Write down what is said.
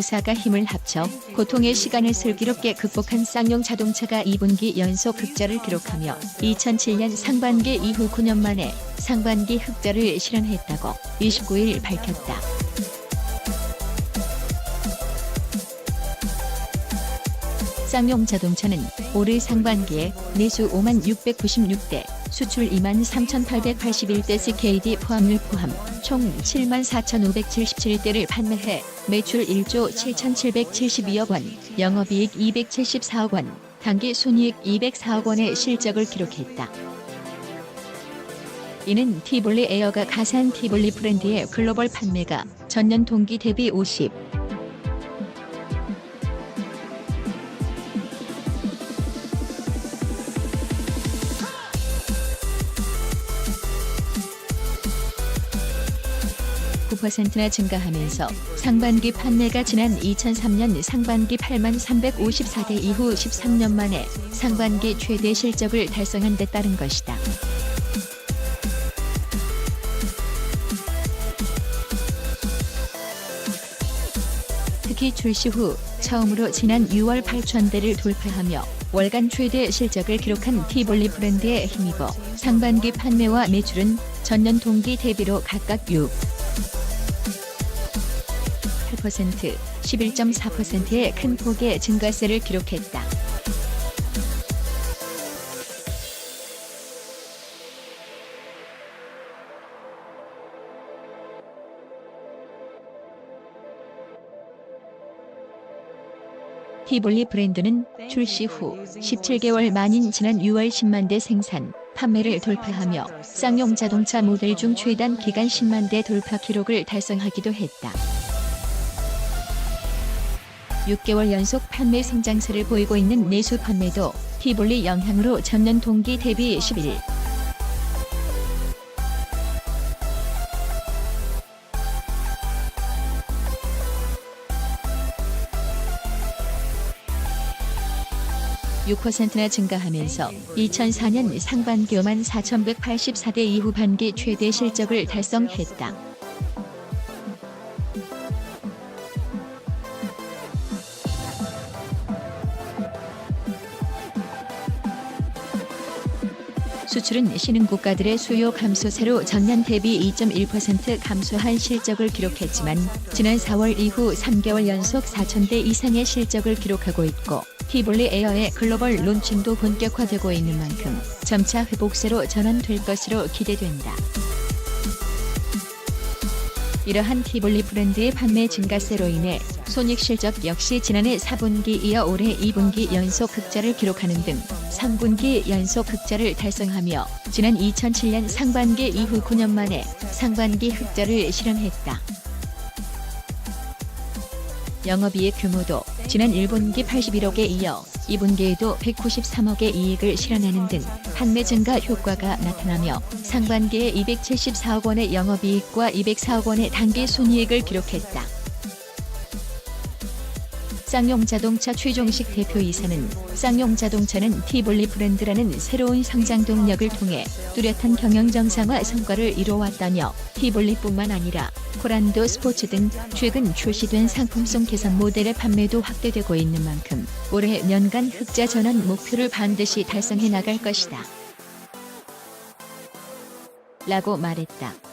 노사가 힘을 합쳐 고통의 시간을 슬기롭게 극복한 쌍용 자동차가 2분기 연속 흑자를 기록하며 2007년 상반기 이후 9년 만에 상반기 흑자를 실현했다고 29일 밝혔다. 쌍용 자동차는 올해 상반기에 내수 5만 696대, 수출 2만 3,881대 CKD 포함률 포함 총 7만 4,577대를 판매해 매출 1조 7,772억 원, 영업이익 274억 원, 단기 순이익 204억 원의 실적을 기록했다. 이는 티볼리 에어가 가산 티볼리 브랜드의 글로벌 판매가 전년 동기 대비 50, 9%나 증가하면서 상반기 판매가 지난 2003년 상반기 8만 354대 이후 13년 만에 상반기 최대 실적을 달성한 데 따른 것이다. 특히 출시 후 처음으로 지난 6월 8천 대를 돌파하며 월간 최대 실적을 기록한 티볼리 브랜드에 힘입어 상반기 판매와 매출은 전년 동기 대비로 각각 6, 8%, 11.4%의 큰 폭의 증가세를 기록했다. 티볼리 브랜드는 출시 후 17개월 만인 지난 6월 10만 대 생산, 판매를 돌파하며 쌍용 자동차 모델 중 최단 기간 10만 대 돌파 기록을 달성하기도 했다. 6개월 연속 판매 성장세를 보이고 있는 내수 판매도 티볼리 영향으로 전년 동기 대비 11, 6%나 증가하면서 2004년 상반기 5만 4,184대 이후 반기 최대 실적을 달성했다. 수출은 신흥 국가들의 수요 감소세로 전년 대비 2.1% 감소한 실적을 기록했지만 지난 4월 이후 3개월 연속 4천 대 이상의 실적을 기록하고 있고 티볼리 에어의 글로벌 론칭도 본격화되고 있는 만큼 점차 회복세로 전환될 것으로 기대된다. 이러한 티볼리 브랜드의 판매 증가세로 인해 손익 실적 역시 지난해 4분기 이어 올해 2분기 연속 흑자를 기록하는 등 3분기 연속 흑자를 달성하며 지난 2007년 상반기 이후 9년 만에 상반기 흑자를 실현했다. 영업이익 규모도 지난 1분기 81억에 이어 2분기에도 193억의 이익을 실현하는 등 판매 증가 효과가 나타나며 상반기에 274억 원의 영업이익과 204억 원의 단기 순이익을 기록했다. 쌍용 자동차 최종식 대표 이사는 쌍용 자동차는 티볼리 브랜드라는 새로운 성장 동력을 통해 뚜렷한 경영 정상화 성과를 이뤄왔다며 티볼리뿐만 아니라 코란도 스포츠 등 최근 출시된 상품성 개선 모델의 판매도 확대되고 있는 만큼 올해 년간 흑자 전환 목표를 반드시 달성해 나갈 것이다. 라고 말했다.